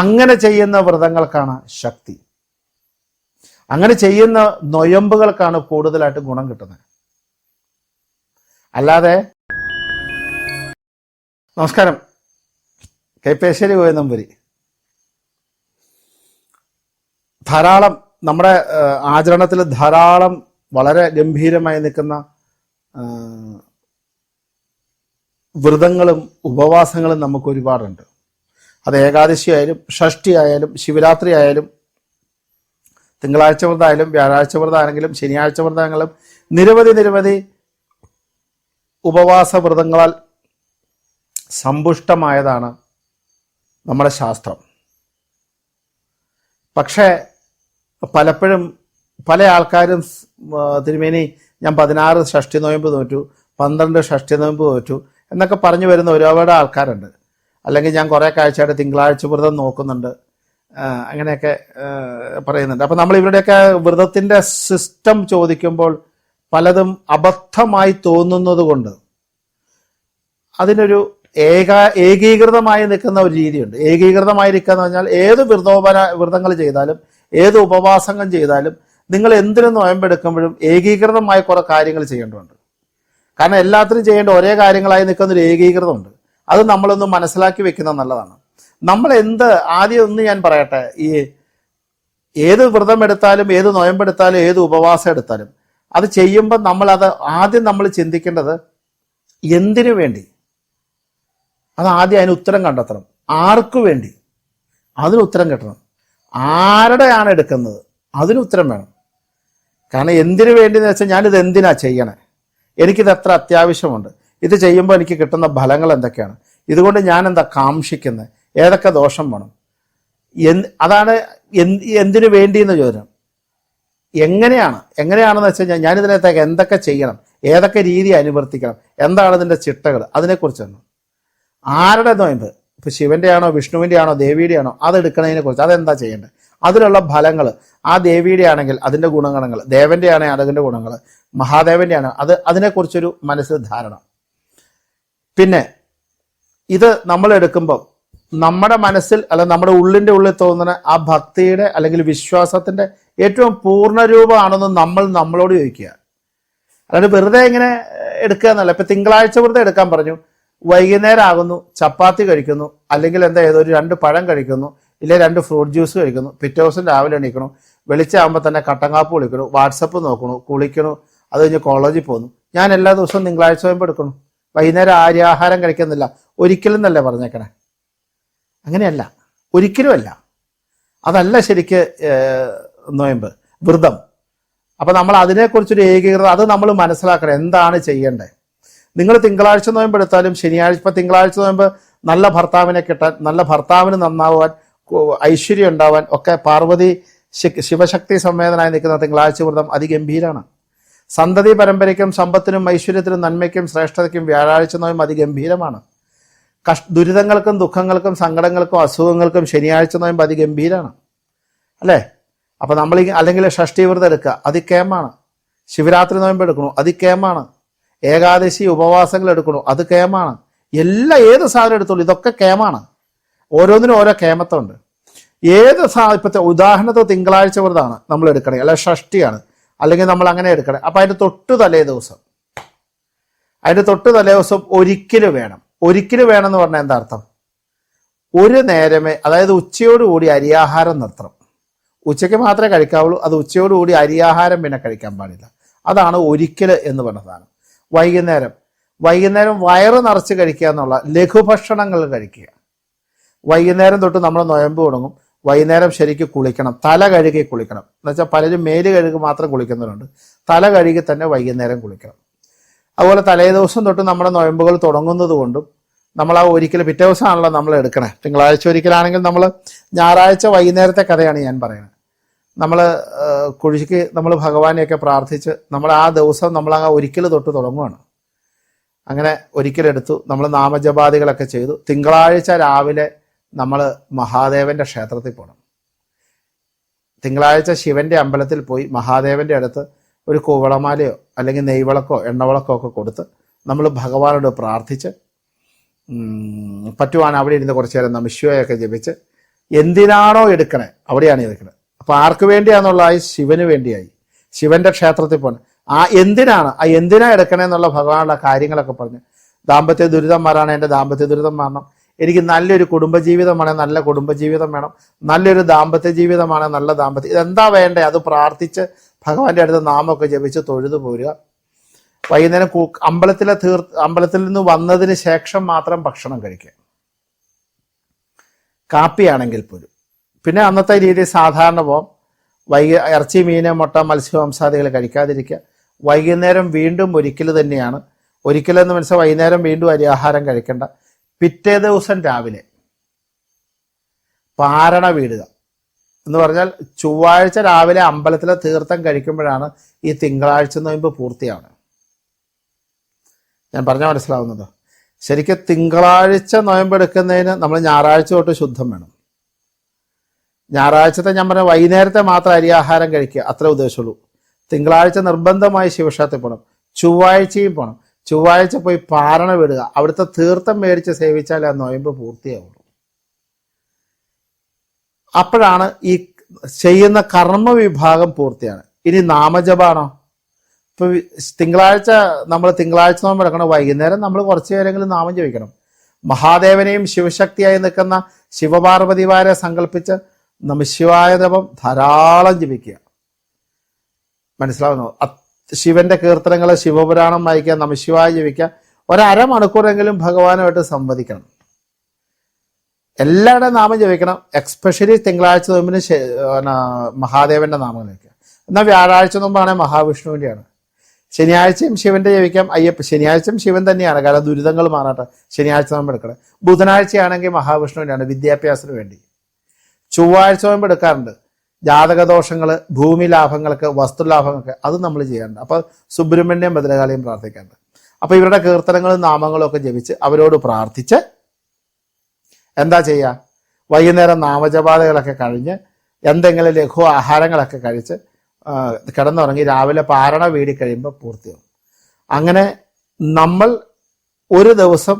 അങ്ങനെ ചെയ്യുന്ന വ്രതങ്ങൾക്കാണ് ശക്തി. അങ്ങനെ ചെയ്യുന്ന നൊയമ്പുകൾക്കാണ് കൂടുതലായിട്ട് ഗുണം കിട്ടുന്നത്. അല്ലാതെ നമസ്കാരം. കെ പേശ്ശേരി ഗോവിന്ദമ്പുരി ധാരാളം നമ്മുടെ ആചരണത്തിൽ ധാരാളം വളരെ ഗംഭീരമായി നിൽക്കുന്ന വ്രതങ്ങളും ഉപവാസങ്ങളും നമുക്ക് ഒരുപാടുണ്ട് അത് ഏകാദശി ആയാലും ഷഷ്ടി ആയാലും ശിവരാത്രി ആയാലും തിങ്കളാഴ്ച വ്രതമായാലും വ്യാഴാഴ്ച വ്രതമാണെങ്കിലും ശനിയാഴ്ച വ്രതങ്ങളും നിരവധി നിരവധി ഉപവാസ വ്രതങ്ങളാൽ സമ്പുഷ്ടമായതാണ് നമ്മുടെ ശാസ്ത്രം. പക്ഷേ പലപ്പോഴും പല ആൾക്കാരും തിരുമേനി ഞാൻ പതിനാറ് ഷഷ്ടി നോയമ്പ് തോറ്റു പന്ത്രണ്ട് ഷഷ്ടി നോയമ്പ് തോറ്റു എന്നൊക്കെ പറഞ്ഞു വരുന്ന ഒരുപാട് ആൾക്കാരുണ്ട്. അല്ലെങ്കിൽ ഞാൻ കുറേ കാഴ്ചയായിട്ട് തിങ്കളാഴ്ച വ്രതം നോക്കുന്നുണ്ട്. അങ്ങനെയൊക്കെ പറയുന്നുണ്ട്. അപ്പം നമ്മൾ ഇവരുടെയൊക്കെ വ്രതത്തിന്റെ സിസ്റ്റം ചോദിക്കുമ്പോൾ പലതും അബദ്ധമായി തോന്നുന്നത് കൊണ്ട് അതിനൊരു ഏക ഏകീകൃതമായി നിൽക്കുന്ന ഒരു രീതിയുണ്ട്. ഏകീകൃതമായി നിൽക്കുക എന്ന് പറഞ്ഞാൽ ഏത് വ്രതോപന വ്രതങ്ങൾ ചെയ്താലും ഏത് ഉപവാസങ്ങൾ ചെയ്താലും നിങ്ങൾ എന്തിനു നോയമ്പെടുക്കുമ്പോഴും ഏകീകൃതമായ കുറെ കാര്യങ്ങൾ ചെയ്യേണ്ടതുണ്ട്. കാരണം എല്ലാത്തിനും ചെയ്യേണ്ട ഒരേ കാര്യങ്ങളായി നിൽക്കുന്ന ഒരു ഏകീകൃതമുണ്ട്. അത് നമ്മളൊന്ന് മനസ്സിലാക്കി വെക്കുന്നത് നല്ലതാണ്. നമ്മൾ എന്ത് ആദ്യം ഒന്ന് ഞാൻ പറയട്ടെ ഈ ഏത് വ്രതം എടുത്താലും ഏത് നോയമ്പെടുത്താലും ഏത് ഉപവാസം എടുത്താലും അത് ചെയ്യുമ്പോൾ നമ്മൾ അത് ആദ്യം നമ്മൾ ചിന്തിക്കേണ്ടത് എന്തിനു വേണ്ടി? അത് ആദ്യം അതിന് ഉത്തരം കണ്ടെത്തണം. ആർക്കു വേണ്ടി? അതിന് ഉത്തരം കിട്ടണം. ആരുടെയാണ് എടുക്കുന്നത്? അതിന് ഉത്തരം വേണം. കാരണം എന്തിനു വേണ്ടി എന്ന് വെച്ചാൽ ഞാനിത് എന്തിനാ ചെയ്യണേ? എനിക്കിത് എത്ര അത്യാവശ്യമുണ്ട്. ഇത് ചെയ്യുമ്പോൾ എനിക്ക് കിട്ടുന്ന ഫലങ്ങൾ എന്തൊക്കെയാണ്? ഇതുകൊണ്ട് ഞാൻ എന്താ കാംക്ഷിക്കുന്നത് ഏതൊക്കെ ദോഷം വേണം? അതാണ് എന്ത് എന്തിനു വേണ്ടി എന്ന് ചോദിക്കണം എങ്ങനെയാണ്? എങ്ങനെയാണെന്ന് വെച്ച് കഴിഞ്ഞാൽ ഞാനിതിനകത്തേക്ക് എന്തൊക്കെ ചെയ്യണം? ഏതൊക്കെ രീതി അനുവർത്തിക്കണം? എന്താണ് ഇതിന്റെ ചിട്ടകൾ? അതിനെക്കുറിച്ചാണ്. ആരുടെ നോയമ്പ്? ഇപ്പൊ ശിവന്റെ ആണോ വിഷ്ണുവിന്റെ ആണോ ദേവിയുടെ ആണോ അതെടുക്കുന്നതിനെ കുറിച്ച് അതെന്താ ചെയ്യേണ്ടത്? അതിലുള്ള ഫലങ്ങൾ. ആ ദേവിയുടെ ആണെങ്കിൽ അതിന്റെ ഗുണഗണങ്ങൾ ദേവന്റെ ആണെങ്കിൽ അതിന്റെ ഗുണങ്ങൾ മഹാദേവന്റെ ആണ് അത് അതിനെക്കുറിച്ചൊരു മനസ്സിൽ ധാരണ. പിന്നെ ഇത് നമ്മൾ എടുക്കുമ്പോൾ നമ്മുടെ മനസ്സിൽ അല്ല നമ്മുടെ ഉള്ളിന്റെ ഉള്ളിൽ തോന്നുന്ന ആ ഭക്തിയുടെ അല്ലെങ്കിൽ വിശ്വാസത്തിന്റെ ഏറ്റവും പൂർണരൂപമാണെന്ന് നമ്മൾ നമ്മളോട് ചോദിക്കുക. അല്ലാണ്ട് വെറുതെ ഇങ്ങനെ എടുക്കുക എന്നല്ല. ഇപ്പം തിങ്കളാഴ്ച വെറുതെ എടുക്കാൻ പറഞ്ഞു. വൈകുന്നേരം ആകുന്നു ചപ്പാത്തി കഴിക്കുന്നു അല്ലെങ്കിൽ എന്താ ഏതോ ഒരു രണ്ട് പഴം കഴിക്കുന്നു ഇല്ലെ രണ്ട് ഫ്രൂട്ട് ജ്യൂസ് കഴിക്കുന്നു പിറ്റേ ദിവസം രാവിലെ എണീക്കണം വെളിച്ചാകുമ്പോൾ തന്നെ കട്ടങ്കാപ്പ് കുളിക്കണു വാട്സപ്പ് നോക്കണു കുളിക്കണു അത് കഴിഞ്ഞ് കോളേജിൽ പോകുന്നു ഞാൻ എല്ലാ ദിവസവും തിങ്കളാഴ്ച വരുമ്പോൾ എടുക്കണം. വൈകുന്നേരം ആര്യാഹാരം കഴിക്കുന്നില്ല. ഒരിക്കലും എന്നല്ലേ പറഞ്ഞേക്കണേ? അങ്ങനെയല്ല. ഒരിക്കലുമല്ല. അതല്ല ശരിക്ക് നോയമ്പ് വ്രതം. അപ്പൊ നമ്മൾ അതിനെക്കുറിച്ചൊരു ഏകീകൃതം അത് നമ്മൾ മനസ്സിലാക്കണം. എന്താണ് ചെയ്യേണ്ടത്? നിങ്ങൾ തിങ്കളാഴ്ച നോയമ്പ് എടുത്താലും ശനിയാഴ്ച ഇപ്പൊ തിങ്കളാഴ്ച നോയമ്പ് നല്ല ഭർത്താവിനെ കിട്ടാൻ നല്ല ഭർത്താവിന് നന്നാവാൻ ഐശ്വര്യം ഉണ്ടാവാൻ ഒക്കെ പാർവതി ശിവശക്തി സംവേദനായി നിൽക്കുന്ന തിങ്കളാഴ്ച വ്രതം അതിഗംഭീരാണ്. സന്തതി പരമ്പരയ്ക്കും സമ്പത്തിനും ഐശ്വര്യത്തിനും നന്മയ്ക്കും ശ്രേഷ്ഠതയ്ക്കും വ്യാഴാഴ്ച നോയും അതിഗംഭീരമാണ്. കഷ് ദുരിതങ്ങൾക്കും ദുഃഖങ്ങൾക്കും സങ്കടങ്ങൾക്കും അസുഖങ്ങൾക്കും ശനിയാഴ്ച നോയും അതിഗംഭീരമാണ് അല്ലേ? അപ്പോൾ നമ്മൾ അല്ലെങ്കിൽ ഷഷ്ടി വ്രതം എടുക്കുക. അതിക്കേമാണ്. ശിവരാത്രി നോയമ്പ് എടുക്കണു. അതിക്കേമാണ്. ഏകാദശി ഉപവാസങ്ങൾ എടുക്കണു. അത് കേമാണ്. എല്ലാ ഏത് സാധനം എടുത്തോളൂ. ഇതൊക്കെ കേമാണ്. ഓരോന്നിനും ഓരോ കേമത്തമുണ്ട് ഏത് സാ ഇപ്പോഴത്തെ ഉദാഹരണത്തിന് തിങ്കളാഴ്ച വ്രതമാണ് നമ്മൾ എടുക്കണേ. അല്ലെ ഷഷ്ടിയാണ്. അല്ലെങ്കിൽ നമ്മൾ അങ്ങനെ എടുക്കണേ. അപ്പൊ അതിന്റെ തൊട്ട് തലേ ദിവസം. അതിന്റെ തൊട്ട് തലേ ദിവസം ഒരിക്കലും വേണം. ഒരിക്കലും വേണം എന്ന് പറഞ്ഞാൽ എന്താ അർത്ഥം? ഒരു നേരമേ അതായത് ഉച്ചയോടുകൂടി അരിയാഹാരം നിർത്തണം. ഉച്ചയ്ക്ക് മാത്രമേ കഴിക്കാവുള്ളൂ അത് ഉച്ചയോടുകൂടി അരിയാഹാരം പിന്നെ കഴിക്കാൻ പാടില്ല. അതാണ് ഒരിക്കൽ എന്ന് പറഞ്ഞതാണ് വൈകുന്നേരം. വൈകുന്നേരം വയറ് നിറച്ച് കഴിക്കുക എന്നുള്ള ലഘുഭക്ഷണങ്ങൾ കഴിക്കുക. വൈകുന്നേരം തൊട്ട് നമ്മൾ നൊയമ്പ് തുടങ്ങും. വൈകുന്നേരം ശരിക്കും കുളിക്കണം തല കഴുകി കുളിക്കണം. എന്നുവെച്ചാൽ പലരും മേൽ കഴുകി മാത്രം കുളിക്കുന്നവരുണ്ട്. തല കഴുകി തന്നെ വൈകുന്നേരം കുളിക്കണം. അതുപോലെ തലേ ദിവസം തൊട്ട് നമ്മുടെ നൊയമ്പുകൾ തുടങ്ങുന്നത് കൊണ്ടും നമ്മൾ ആ ഒരിക്കൽ പിറ്റേ ദിവസമാണല്ലോ നമ്മൾ എടുക്കണേ. തിങ്കളാഴ്ച ഒരിക്കലാണെങ്കിൽ നമ്മൾ ഞായറാഴ്ച വൈകുന്നേരത്തെ കഥയാണ് ഞാൻ പറയുന്നത്. നമ്മൾ കുഴിക്ക് നമ്മൾ ഭഗവാനെയൊക്കെ പ്രാർത്ഥിച്ച് നമ്മൾ ആ ദിവസം നമ്മൾ ആ ഒരിക്കൽ തൊട്ട് തുടങ്ങുകയാണ് അങ്ങനെ ഒരിക്കലെടുത്തു. നമ്മൾ നാമജപാദികളൊക്കെ ചെയ്തു. തിങ്കളാഴ്ച രാവിലെ നമ്മൾ മഹാദേവന്റെ ക്ഷേത്രത്തിൽ പോകണം തിങ്കളാഴ്ച ശിവന്റെ അമ്പലത്തിൽ പോയി മഹാദേവന്റെ അടുത്ത് ഒരു കൂവളമാലയോ അല്ലെങ്കിൽ നെയ്വിളക്കോ എണ്ണവിളക്കോ ഒക്കെ കൊടുത്ത് നമ്മൾ ഭഗവാനോട് പ്രാർത്ഥിച്ച് പറ്റുവാൻ അവിടെ ഇരുന്ന് കുറച്ചു നേരം നമിശിവയൊക്കെ ജപിച്ച് എന്തിനാണോ എടുക്കണേ അവിടെയാണ് എടുക്കണേ. അപ്പോൾ ആർക്ക് വേണ്ടിയാണെന്നുള്ളതായി ശിവന് വേണ്ടിയായി. ശിവന്റെ ക്ഷേത്രത്തിൽ പോകണം ആ എന്തിനാണ്? ആ എന്തിനാ എടുക്കണേ എന്നുള്ള ഭഗവാനുള്ള കാര്യങ്ങളൊക്കെ പറഞ്ഞ് ദാമ്പത്യ ദുരിതം മാറാണ് എന്റെ ദാമ്പത്യ ദുരിതം മാറണം. എനിക്ക് നല്ലൊരു കുടുംബജീവിതമാണ് നല്ല കുടുംബജീവിതം വേണം. നല്ലൊരു ദാമ്പത്യ ജീവിതമാണ് നല്ല ദാമ്പത്യം ഇതെന്താ വേണ്ടേ? അത് പ്രാർത്ഥിച്ച് ഭഗവാന്റെ അടുത്ത് നാമൊക്കെ ജപിച്ച് തൊഴുതു പോരുക. വൈകുന്നേരം അമ്പലത്തിലെ തീർ അമ്പലത്തിൽ നിന്ന് വന്നതിന് ശേഷം മാത്രം ഭക്ഷണം കഴിക്കുക. കാപ്പിയാണെങ്കിൽ പോലും. പിന്നെ അന്നത്തെ രീതി സാധാരണ പോകാം വൈകി ഇറച്ചി മീന് മുട്ട മത്സ്യമാംസാദികൾ കഴിക്കാതിരിക്കുക. വൈകുന്നേരം വീണ്ടും ഒരിക്കൽ തന്നെയാണ്. ഒരിക്കലെന്ന് മനസ്സിലായി വൈകുന്നേരം വീണ്ടും അരിയാഹാരം കഴിക്കേണ്ട. പിറ്റേ ദിവസം രാവിലെ പാരണ വീടുക. എന്ന് പറഞ്ഞാൽ ചൊവ്വാഴ്ച രാവിലെ അമ്പലത്തിലെ തീർത്ഥം കഴിക്കുമ്പോഴാണ് ഈ തിങ്കളാഴ്ച നോയമ്പ് പൂർത്തിയാണ് ഞാൻ പറഞ്ഞ മനസ്സിലാവുന്നത്. ശരിക്കും തിങ്കളാഴ്ച നോയമ്പെടുക്കുന്നതിന് നമ്മൾ ഞായറാഴ്ച തൊട്ട് ശുദ്ധം വേണം. ഞായറാഴ്ചത്തെ ഞാൻ പറഞ്ഞ വൈകുന്നേരത്തെ മാത്രം അരിയാഹാരം കഴിക്കുക അത്ര ഉദ്ദേശമുള്ളൂ. തിങ്കളാഴ്ച നിർബന്ധമായി ശിവക്ഷേത്രത്തിൽ പോകണം. ചൊവ്വാഴ്ചയും പോകണം. ചൊവ്വാഴ്ച പോയി പാരണ വിടുക. അവിടുത്തെ തീർത്ഥം മേടിച്ച് സേവിച്ചാൽ ആ നോയമ്പ് പൂർത്തിയാവുള്ളൂ. അപ്പോഴാണ് ഈ ചെയ്യുന്ന കർമ്മ വിഭാഗം പൂർത്തിയാണ്. ഇനി നാമജപാണോ? ഇപ്പൊ തിങ്കളാഴ്ച നമ്മൾ തിങ്കളാഴ്ച നോമ്പ് എടുക്കണം വൈകുന്നേരം നമ്മൾ കുറച്ച് നേരമെങ്കിലും നാമം ജപിക്കണം. മഹാദേവനെയും ശിവശക്തിയായി നിൽക്കുന്ന ശിവപാർവതിമാരെ സങ്കല്പിച്ച് നമശിവായ ജപം ധാരാളം ജപിക്കുക. മനസ്സിലാവുന്നു? ശിവന്റെ കീർത്തനങ്ങൾ ശിവപുരാണം വായിക്കുക നമശിവായ ജീവിക്കുക ഒരമണിക്കൂറെങ്കിലും ഭഗവാനുമായിട്ട് സംവദിക്കണം. എല്ലാവരുടെയും നാമം ജപിക്കണം. എക്സ്പെഷ്യലി തിങ്കളാഴ്ച നോമ്പിന് മഹാദേവന്റെ നാമം ജപിക്കുക. എന്നാൽ വ്യാഴാഴ്ച നോമ്പാണെങ്കിൽ മഹാവിഷ്ണുവിന്റെയാണ് ശനിയാഴ്ചയും ശിവന്റെ ജപിക്കാം. അയ്യപ്പ ശനിയാഴ്ചയും ശിവൻ തന്നെയാണ്. കാരണം ദുരിതങ്ങൾ മാറാട്ടെ ശനിയാഴ്ച നോമ്പ് എടുക്കണം. ബുധനാഴ്ചയാണെങ്കിൽ മഹാവിഷ്ണുവിന്റെയാണ് വിദ്യാഭ്യാസത്തിന് വേണ്ടി. ചൊവ്വാഴ്ച നോമ്പ് എടുക്കാറുണ്ട്. ജാതകദോഷങ്ങൾ ഭൂമി ലാഭങ്ങൾക്ക് വസ്തുലാഭങ്ങൾക്ക് അത് നമ്മൾ ചെയ്യാറുണ്ട്. അപ്പോൾ സുബ്രഹ്മണ്യം ഭദ്രകാളിയും പ്രാർത്ഥിക്കാറുണ്ട്. അപ്പോൾ ഇവരുടെ കീർത്തനങ്ങളും നാമങ്ങളും ഒക്കെ ജപിച്ച് അവരോട് പ്രാർത്ഥിച്ച് എന്താ ചെയ്യുക? വൈകുന്നേരം നാമജപാതകളൊക്കെ കഴിഞ്ഞ് എന്തെങ്കിലും ലഘു ആഹാരങ്ങളൊക്കെ കഴിച്ച് കിടന്നുറങ്ങി രാവിലെ പാരണ വീടി കഴിയുമ്പോൾ പൂർത്തിയാവും. അങ്ങനെ നമ്മൾ ഒരു ദിവസം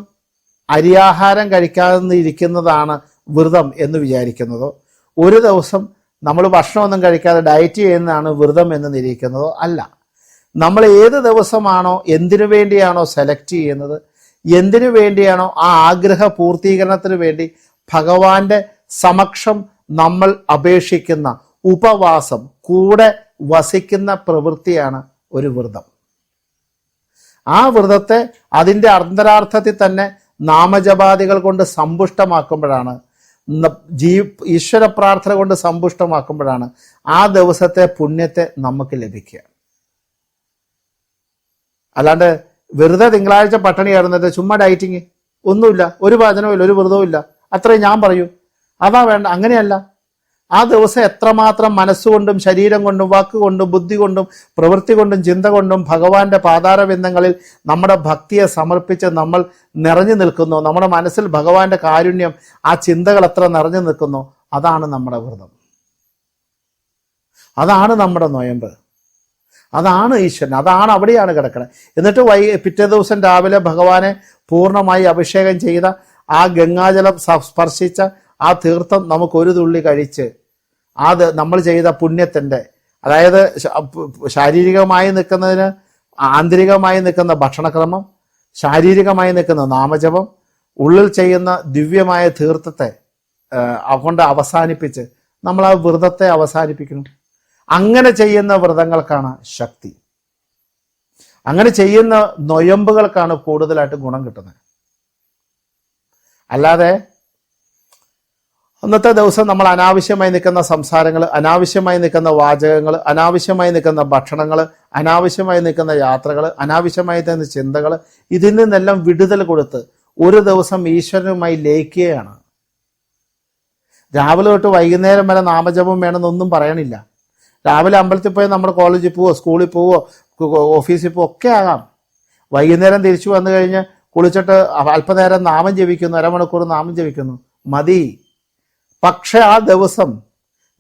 അരിയാഹാരം കഴിക്കാതെ ഇരിക്കുന്നതാണ് വ്രതം എന്ന് വിചാരിക്കുന്നതോ ഒരു ദിവസം നമ്മൾ ഭക്ഷണമൊന്നും കഴിക്കാതെ ഡയറ്റ് ചെയ്യുന്നതാണ് വ്രതം എന്ന് നിരീക്കുന്നതോ അല്ല. നമ്മൾ ഏത് ദിവസമാണോ എന്തിനു വേണ്ടിയാണോ സെലക്ട് ചെയ്യുന്നത് എന്തിനു വേണ്ടിയാണോ ആ ആഗ്രഹ പൂർത്തീകരണത്തിന് വേണ്ടി ഭഗവാന്റെ സമക്ഷം നമ്മൾ അപേക്ഷിക്കുന്ന ഉപവാസം കൂടെ വസിക്കുന്ന പ്രവൃത്തിയാണ് ഒരു വ്രതം. ആ വ്രതത്തെ അതിന്റെ അന്തരാർത്ഥത്തിൽ തന്നെ നാമജപാദികൾ കൊണ്ട് സമ്പുഷ്ടമാക്കുമ്പോഴാണ് ജീ ഈശ്വര പ്രാർത്ഥന കൊണ്ട് സമ്പുഷ്ടമാക്കുമ്പോഴാണ് ആ ദിവസത്തെ പുണ്യത്തെ നമുക്ക് ലഭിക്കുക. അല്ലാണ്ട് വെറുതെ തിങ്കളാഴ്ച പട്ടിണി കിടന്നിട്ട് ചുമ്മാ ഡയറ്റിങ് ഒന്നുമില്ല ഒരു വചനവും ഇല്ല ഒരു വ്രതവും ഇല്ല. അത്രയും ഞാൻ പറയൂ. അതാ വേണ്ട അങ്ങനെയല്ല. ആ ദിവസം എത്രമാത്രം മനസ്സുകൊണ്ടും ശരീരം കൊണ്ടും വാക്കുകൊണ്ടും ബുദ്ധി കൊണ്ടും പ്രവൃത്തി കൊണ്ടും ചിന്ത കൊണ്ടും ഭഗവാന്റെ പാതാരബിന്ദങ്ങളിൽ നമ്മുടെ ഭക്തിയെ സമർപ്പിച്ച് നമ്മൾ നിറഞ്ഞു നിൽക്കുന്നു. നമ്മുടെ മനസ്സിൽ ഭഗവാന്റെ കാരുണ്യം ആ ചിന്തകൾ എത്ര നിറഞ്ഞു നിൽക്കുന്നു. അതാണ് നമ്മുടെ വ്രതം. അതാണ് നമ്മുടെ നൊയമ്പ്. അതാണ് ഈശ്വരൻ. അതാണ് അവിടെയാണ് കിടക്കുന്നത് എന്നിട്ട് വൈ പിറ്റേ ദിവസം രാവിലെ ഭഗവാനെ പൂർണമായി അഭിഷേകം ചെയ്ത ആ ഗംഗാജലം സ്പർശിച്ച ആ തീർത്ഥം നമുക്ക് ഒരു തുള്ളി കഴിച്ച് അത് നമ്മൾ ചെയ്ത പുണ്യത്തിന്റെ അതായത് ശാരീരികമായി നിൽക്കുന്നതിന് ആന്തരികമായി നിൽക്കുന്ന ഭക്ഷണക്രമം ശാരീരികമായി നിൽക്കുന്ന നാമജപം ഉള്ളിൽ ചെയ്യുന്ന ദിവ്യമായ തീർത്ഥത്തെ കൊണ്ട് അവസാനിപ്പിച്ച് നമ്മൾ ആ വ്രതത്തെ അവസാനിപ്പിക്കണം. അങ്ങനെ ചെയ്യുന്ന വ്രതങ്ങൾക്കാണ് ശക്തി. അങ്ങനെ ചെയ്യുന്ന നൊയമ്പുകൾക്കാണ് കൂടുതലായിട്ട് ഗുണം കിട്ടുന്നത്. അല്ലാതെ അന്നത്തെ ദിവസം നമ്മൾ അനാവശ്യമായി നിൽക്കുന്ന സംസാരങ്ങൾ അനാവശ്യമായി നിൽക്കുന്ന വാചകങ്ങൾ അനാവശ്യമായി നിൽക്കുന്ന ഭക്ഷണങ്ങൾ അനാവശ്യമായി നിൽക്കുന്ന യാത്രകൾ അനാവശ്യമായി നിൽക്കുന്ന ചിന്തകൾ ഇതിൽ നിന്നെല്ലാം വിടുതൽ കൊടുത്ത് ഒരു ദിവസം ഈശ്വരനുമായി ലയിക്കുകയാണ്. രാവിലെ തൊട്ട് വൈകുന്നേരം വരെ നാമജപം വേണമെന്നൊന്നും പറയണില്ല. രാവിലെ അമ്പലത്തിൽ പോയി നമ്മൾ കോളേജിൽ പോവോ സ്കൂളിൽ പോവോ ഓഫീസിൽ പോവോ ഒക്കെ ആകാം. വൈകുന്നേരം തിരിച്ചു വന്നു കഴിഞ്ഞ് കുളിച്ചിട്ട് അല്പനേരം നാമം ജപിക്കുന്നു അരമണിക്കൂർ നാമം ജപിക്കുന്നു. മതി. പക്ഷെ ആ ദിവസം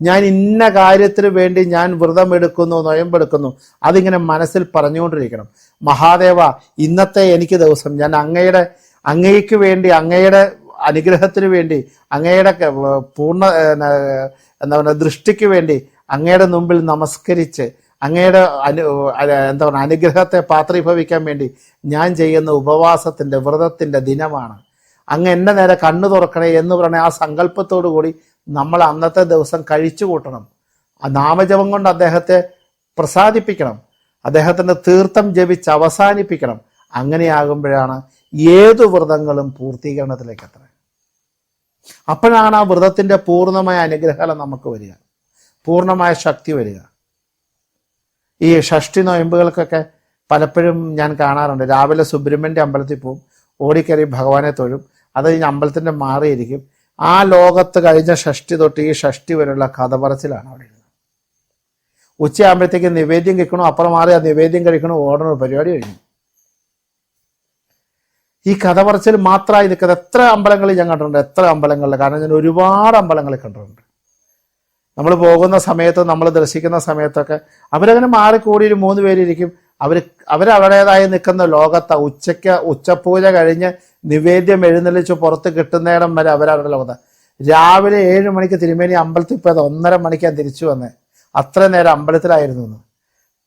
ഞാൻ ഇന്ന കാര്യത്തിന് വേണ്ടി ഞാൻ വ്രതമെടുക്കുന്നു നൊയമ്പെടുക്കുന്നു അതിങ്ങനെ മനസ്സിൽ പറഞ്ഞുകൊണ്ടിരിക്കണം. മഹാദേവ ഇന്നത്തെ എനിക്ക് ദിവസം ഞാൻ അങ്ങയുടെ അങ്ങയ്ക്ക് വേണ്ടി അങ്ങയുടെ അനുഗ്രഹത്തിന് വേണ്ടി അങ്ങയുടെ പൂർണ എന്താ പറയുക ദൃഷ്ടിക്ക് വേണ്ടി അങ്ങയുടെ മുമ്പിൽ നമസ്കരിച്ച് അങ്ങയുടെ അനു എന്താ പറയുക അനുഗ്രഹത്തെ പാത്രീഭവിക്കാൻ വേണ്ടി ഞാൻ ചെയ്യുന്ന ഉപവാസത്തിന്റെ വ്രതത്തിന്റെ ദിനമാണ്. അങ്ങ് എന്റെ നേരെ കണ്ണു തുറക്കണേ എന്ന് പറഞ്ഞ ആ സങ്കല്പത്തോടു കൂടി നമ്മൾ അന്നത്തെ ദിവസം കഴിച്ചു കൂട്ടണം. ആ നാമജപം കൊണ്ട് അദ്ദേഹത്തെ പ്രസാദിപ്പിക്കണം. അദ്ദേഹത്തിന്റെ തീർത്ഥം ജപിച്ച് അവസാനിപ്പിക്കണം. അങ്ങനെയാകുമ്പോഴാണ് ഏതു വ്രതങ്ങളും പൂർത്തീകരണത്തിലേക്ക് എത്തുന്നത്. അപ്പോഴാണ് ആ വ്രതത്തിന്റെ പൂർണമായ അനുഗ്രഹം നമുക്ക് വരിക. പൂർണമായ ശക്തി വരിക. ഈ ഷഷ്ടി നോയമ്പുകൾക്കൊക്കെ പലപ്പോഴും ഞാൻ കാണാറുണ്ട്. രാവിലെ സുബ്രഹ്മണ്യ അമ്പലത്തിൽ പോവും. ഓടിക്കറി ഭഗവാനെ തൊഴും. അത് കഴിഞ്ഞ് അമ്പലത്തിന്റെ മാറിയിരിക്കും. ആ ലോകത്ത് കഴിഞ്ഞ ഷഷ്ടി തൊട്ട് ഈ ഷഷ്ടി വരെയുള്ള കഥ പറച്ചിലാണ് അവിടെ ഇരുന്നത്. ഉച്ചയാകുമ്പോഴത്തേക്ക് നിവേദ്യം കഴിക്കണോ? അപ്പുറം മാറി ആ നിവേദ്യം കഴിക്കണോ? ഓടണോ? പരിപാടി കഴിഞ്ഞു. ഈ കഥ പറച്ചിൽ മാത്രമായി നിൽക്കുന്നത് എത്ര അമ്പലങ്ങളിൽ ഞാൻ കണ്ടിട്ടുണ്ട്? എത്ര അമ്പലങ്ങളിൽ കാരണം ഞാൻ ഒരുപാട് അമ്പലങ്ങളിൽ കണ്ടിട്ടുണ്ട്. നമ്മൾ പോകുന്ന സമയത്ത് നമ്മൾ ദർശിക്കുന്ന സമയത്തൊക്കെ അവരങ്ങനെ മാറിക്കൂടി ഒരു മൂന്ന് പേരിരിക്കും. അവർ അവരവരുടേതായി നിൽക്കുന്ന ലോകത്ത് ഉച്ചയ്ക്ക് ഉച്ചപൂജ കഴിഞ്ഞ് നിവേദ്യം എഴുന്നള്ളിച്ച് പുറത്ത് കിട്ടുന്നിടം വരെ അവരവരുടെ ലോകത്ത് രാവിലെ ഏഴ് മണിക്ക് തിരുമേനി അമ്പലത്തിൽ പോയത് ഒന്നര മണിക്കാണ് തിരിച്ചു വന്നത് അത്ര നേരം അമ്പലത്തിലായിരുന്നു എന്ന്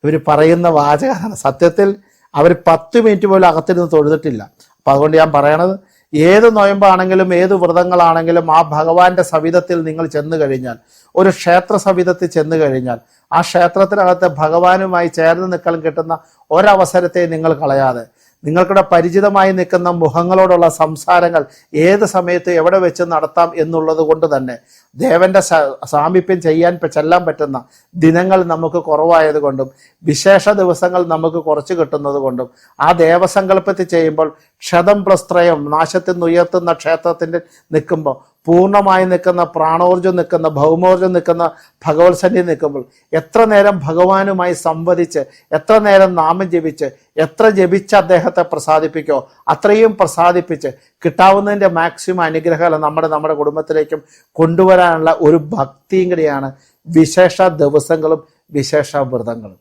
ഇവർ പറയുന്ന വാചകമാണ്. സത്യത്തിൽ അവർ പത്ത് മിനിറ്റ് പോലും അകത്തിരുന്ന് തൊഴുതിട്ടില്ല. അപ്പം അതുകൊണ്ട് ഞാൻ പറയണത് ഏത് നോയമ്പാണെങ്കിലും ഏത് വ്രതങ്ങളാണെങ്കിലും ആ ഭഗവാന്റെ സവിധത്തിൽ നിങ്ങൾ ചെന്നു കഴിഞ്ഞാൽ ഒരു ക്ഷേത്ര സവിധത്തിൽ ചെന്നു കഴിഞ്ഞാൽ ആ ക്ഷേത്രത്തിനകത്ത് ഭഗവാനുമായി ചേർന്ന് നിൽക്കാൻ കിട്ടുന്ന ഒരവസരത്തെ നിങ്ങൾ കളയാതെ നിങ്ങൾക്കിടെ പരിചിതമായി നിൽക്കുന്ന മുഖങ്ങളോടുള്ള സംസാരങ്ങൾ ഏത് സമയത്ത് എവിടെ വെച്ച് നടത്താം എന്നുള്ളത് കൊണ്ട് തന്നെ ദേവന്റെ സാമീപ്യം ചെയ്യാൻ ചെല്ലാൻ പറ്റുന്ന ദിനങ്ങൾ നമുക്ക് കുറവായത് കൊണ്ടും വിശേഷ ദിവസങ്ങൾ നമുക്ക് കുറച്ച് കിട്ടുന്നത് കൊണ്ടും ആ ദേവസങ്കല്പത്തിൽ ചെയ്യുമ്പോൾ ക്ഷതം പ്രസ്ത്രയം നാശത്തിൽ നിന്ന് ഉയർത്തുന്ന ക്ഷേത്രത്തിന്റെ നിൽക്കുമ്പോൾ പൂർണമായി നിൽക്കുന്ന പ്രാണോർജം നിൽക്കുന്ന ഭൗമോർജം നിൽക്കുന്ന ഭഗവത് സന്നിധി നിൽക്കുമ്പോൾ എത്ര നേരം ഭഗവാനുമായി സംവദിച്ച് എത്ര നേരം നാമം ജപിച്ച് എത്ര ജപിച്ച് അദ്ദേഹത്തെ പ്രസാദിപ്പിക്കോ അത്രയും പ്രസാദിപ്പിച്ച് കിട്ടാവുന്നതിന്റെ മാക്സിമം അനുഗ്രഹം നമ്മുടെ നമ്മുടെ കുടുംബത്തിലേക്കും കൊണ്ടുവരാനുള്ള ഒരു ഭക്തിയും കൂടിയാണ് വിശേഷ ദിവസങ്ങളും വിശേഷ വ്രതങ്ങളും.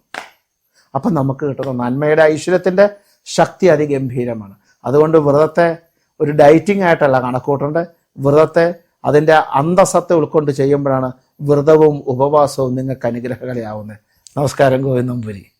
അപ്പം നമുക്ക് കിട്ടുന്ന നന്മയുടെ ഐശ്വര്യത്തിന്റെ ശക്തി അതിഗംഭീരമാണ്. അതുകൊണ്ട് വ്രതത്തെ ഒരു ഡയറ്റിംഗ് ആയിട്ടല്ല കണക്കൂട്ടേണ്ടത്. വ്രതത്തെ അതിന്റെ അന്തസത്തെ ഉൾക്കൊണ്ട് ചെയ്യുമ്പോഴാണ് വ്രതവും ഉപവാസവും നിങ്ങൾക്ക് അനുഗ്രഹകളെയാവുന്നത് നമസ്കാരം ഗോവിന്ദം പുരി.